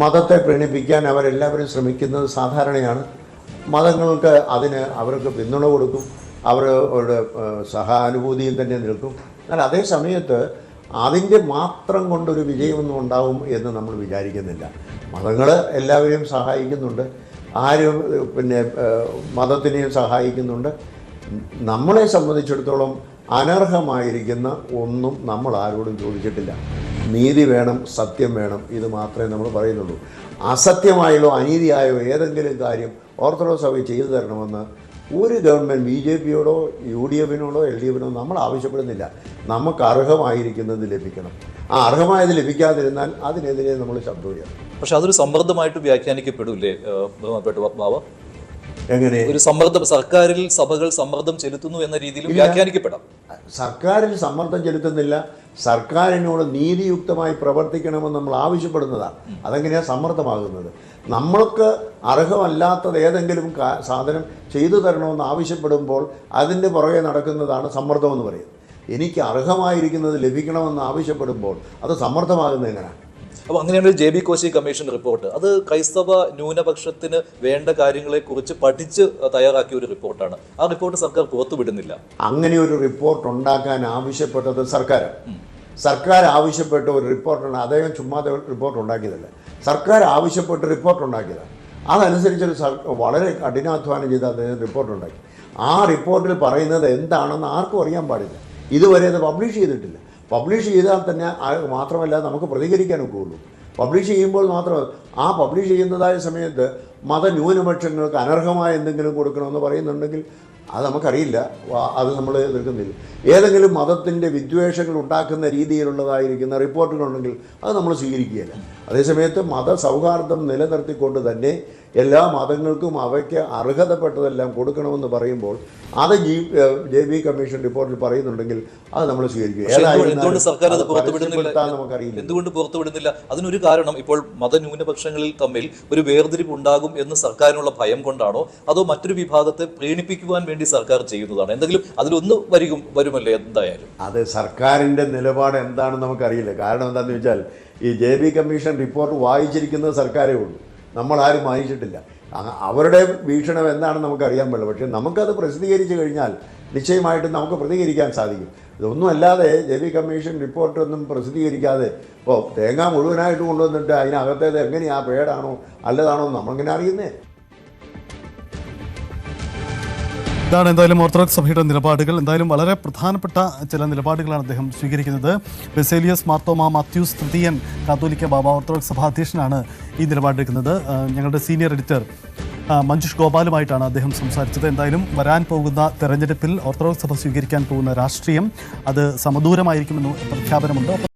മതത്തെ പ്രീണിപ്പിക്കാൻ അവരെല്ലാവരും ശ്രമിക്കുന്നത് സാധാരണയാണ്. മതങ്ങൾക്ക് അതിന് അവർക്ക് പിന്തുണ കൊടുക്കും. അവരുടെ സഹാനുഭൂതിയിൽ തന്നെ നിൽക്കും. എന്നാൽ അതേ സമയത്ത് അതിന്റെ മാത്രം കൊണ്ടൊരു വിജയമൊന്നും ഉണ്ടാവും എന്ന് നമ്മൾ വിചാരിക്കുന്നില്ല. മതങ്ങൾ എല്ലാവരെയും സഹായിക്കുന്നുണ്ട്. ആരും പിന്നെ മതത്തിനെയും സഹായിക്കുന്നുണ്ട്. നമ്മളെ സംബന്ധിച്ചിടത്തോളം അനർഹമായിരിക്കുന്ന ഒന്നും നമ്മൾ ആരോടും ചോദിച്ചിട്ടില്ല. നീതി വേണം സത്യം വേണം ഇത് മാത്രമേ നമ്മൾ പറയുന്നുള്ളൂ. അസത്യമായോ അനീതിയായോ ഏതെങ്കിലും കാര്യം ഓർത്തഡോക്സ് സഭ ചെയ്തു തരണമെന്ന് ഒരു ഗവൺമെന്റ് ബി ജെ പിയോടോ യു ഡി എഫിനോടോ എൽ ഡി എഫിനോ നമ്മൾ ആവശ്യപ്പെടുന്നില്ല. നമുക്ക് അർഹമായിരിക്കുന്നത് ലഭിക്കണം. ആ അർഹമായത് ലഭിക്കാതിരുന്നാൽ അതിനെതിരെ നമ്മൾ ശബ്ദം ഉയർത്തും. പക്ഷെ അതൊരു സമ്മർദ്ദമായിട്ട് വ്യാഖ്യാനിക്കപ്പെടില്ലേ ബഹുമാനപ്പെട്ട പത്മാവ് എങ്ങനെ? ഒരു സമ്മർദ്ദം സർക്കാരിൽ സഭകൾ സമ്മർദ്ദം ചെലുത്തുന്നു എന്ന രീതിയിൽ വ്യാഖ്യാനിക്കപ്പെടാം. സർക്കാരിൽ സമ്മർദ്ദം ചെലുത്തുന്നില്ല. സർക്കാരിനോട് നീതിയുക്തമായി പ്രവർത്തിക്കണമെന്ന് നമ്മൾ ആവശ്യപ്പെടുന്നതാണ്. അതെങ്ങനെയാണ് സമ്മർദ്ദമാകുന്നത്? നമ്മൾക്ക് അർഹമല്ലാത്തത് ഏതെങ്കിലും സാധനം ചെയ്തു തരണമെന്ന് ആവശ്യപ്പെടുമ്പോൾ അതിന്റെ പുറകെ നടക്കുന്നതാണ് സമ്മർദ്ദമെന്ന് പറയുന്നത്. എനിക്ക് അർഹമായിരിക്കുന്നത് ലഭിക്കണമെന്ന് ആവശ്യപ്പെടുമ്പോൾ അത് സമ്മർദ്ദമാകുന്നത് എങ്ങനെയാണ്? അപ്പോൾ അങ്ങനെയാണ് J B Koshy commission report. അത് ക്രൈസ്തവ ന്യൂനപക്ഷത്തിന് വേണ്ട കാര്യങ്ങളെക്കുറിച്ച് പഠിച്ച് തയ്യാറാക്കിയ ഒരു റിപ്പോർട്ടാണ്. ആ റിപ്പോർട്ട് സർക്കാർ പുറത്തുവിടുന്നില്ല. അങ്ങനെ ഒരു റിപ്പോർട്ട് ഉണ്ടാക്കാൻ ആവശ്യപ്പെട്ടത് സർക്കാർ സർക്കാർ ആവശ്യപ്പെട്ട ഒരു റിപ്പോർട്ടാണ്. അദ്ദേഹം ചുമ്മാതെ റിപ്പോർട്ട് ഉണ്ടാക്കിയതല്ല. സർക്കാർ ആവശ്യപ്പെട്ട് റിപ്പോർട്ട് ഉണ്ടാക്കിയതാണ് അതനുസരിച്ച് ഒരു വളരെ കഠിനാധ്വാനം ചെയ്ത് അദ്ദേഹം റിപ്പോർട്ട് ഉണ്ടാക്കി. ആ റിപ്പോർട്ടിൽ പറയുന്നത് എന്താണെന്ന് ആർക്കും അറിയാൻ പാടില്ല. ഇതുവരെ അത് പബ്ലിഷ് ചെയ്തിട്ടില്ല. പബ്ലിഷ് ചെയ്താൽ തന്നെ മാത്രമല്ല നമുക്ക് പ്രതികരിക്കാൻ പബ്ലിഷ് ചെയ്യുമ്പോൾ മാത്രം ആ പബ്ലിഷ് ചെയ്യുന്നതായ സമയത്ത് മതന്യൂനപക്ഷങ്ങൾക്ക് അനർഹമായ എന്തെങ്കിലും കൊടുക്കണമെന്ന് പറയുന്നുണ്ടെങ്കിൽ അത് നമുക്കറിയില്ല. അത് നമ്മൾ എതിർക്കുന്നില്ല. ഏതെങ്കിലും മതത്തിന്റെ വിദ്വേഷങ്ങൾ ഉണ്ടാക്കുന്ന രീതിയിലുള്ളതായിരിക്കുന്ന റിപ്പോർട്ടുകളുണ്ടെങ്കിൽ അത് നമ്മൾ സ്വീകരിക്കുകയില്ല. അതേസമയത്ത് മത സൗഹാർദ്ദം നിലനിർത്തിക്കൊണ്ട് തന്നെ എല്ലാ മതങ്ങൾക്കും അവയ്ക്ക് അർഹതപ്പെട്ടതെല്ലാം കൊടുക്കണമെന്ന് പറയുമ്പോൾ അത് ജി ജെ ബി കമ്മീഷൻ റിപ്പോർട്ടിൽ പറയുന്നുണ്ടെങ്കിൽ അത് നമ്മൾ സ്വീകരിക്കും. സർക്കാർ അത് പുറത്തുവിടുന്നില്ല? നമുക്കറിയില്ല. എന്തുകൊണ്ട് പുറത്തുവിടുന്നില്ല? അതിനൊരു കാരണം ഇപ്പോൾ മതന്യൂനപക്ഷങ്ങളിൽ തമ്മിൽ ഒരു വേർതിരിവ് ഉണ്ടാകും എന്ന് സർക്കാരിനുള്ള ഭയം കൊണ്ടാണോ? അതോ മറ്റൊരു വിഭാഗത്തെ പ്രീണിപ്പിക്കുവാൻ വേണ്ടി സർക്കാർ ചെയ്യുന്നതാണ്? എന്തെങ്കിലും അതിലൊന്ന് വരികും വരുമല്ലേ എന്തായാലും? അത് സർക്കാരിന്റെ നിലപാട് എന്താണെന്ന് നമുക്കറിയില്ല. കാരണം എന്താണെന്ന് വെച്ചാൽ ഈ ജെ ബി കമ്മീഷൻ റിപ്പോർട്ട് വായിച്ചിരിക്കുന്നത് സർക്കാരേ ഉള്ളൂ. നമ്മൾ ആരും വായിച്ചിട്ടില്ല അവരുടെ വീക്ഷണം എന്താണെന്ന് നമുക്കറിയാൻ പാടില്ല. പക്ഷേ നമുക്കത് പ്രസിദ്ധീകരിച്ചു കഴിഞ്ഞാൽ നിശ്ചയമായിട്ടും നമുക്ക് പ്രതികരിക്കാൻ സാധിക്കും. ഇതൊന്നുമല്ലാതെ ജെ ബി കമ്മീഷൻ റിപ്പോർട്ടൊന്നും പ്രസിദ്ധീകരിക്കാതെ ഇപ്പോൾ തേങ്ങ മുഴുവനായിട്ട് കൊണ്ടുവന്നിട്ട് അതിനകത്തേത് എങ്ങനെയാണ് പേടാണോ അല്ലതാണോ നമ്മളിങ്ങനെ അറിയുന്നേ. ഇതാണ് എന്തായാലും ഓർത്തഡോക്സ് സഭയുടെ നിലപാടുകൾ. എന്തായാലും വളരെ പ്രധാനപ്പെട്ട ചില നിലപാടുകളാണ് അദ്ദേഹം സ്വീകരിക്കുന്നത്. ബെസേലിയസ് മാർത്തോമ മാത്യൂസ് തൃതീയൻ കാത്തോലിക്ക ബാബ ഓർത്തഡോക്സ് സഭാ അധ്യക്ഷനാണ് ഈ നിലപാടെടുക്കുന്നത് ഞങ്ങളുടെ സീനിയർ എഡിറ്റർ മഞ്ജുഷ് ഗോപാലുമായിട്ടാണ് അദ്ദേഹം സംസാരിച്ചത്. എന്തായാലും വരാൻ പോകുന്ന തെരഞ്ഞെടുപ്പിൽ ഓർത്തഡോക്സ് സഭ സ്വീകരിക്കാൻ പോകുന്ന രാഷ്ട്രീയം അത് സമദൂരമായിരിക്കുമെന്ന് പ്രഖ്യാപനമുണ്ട്.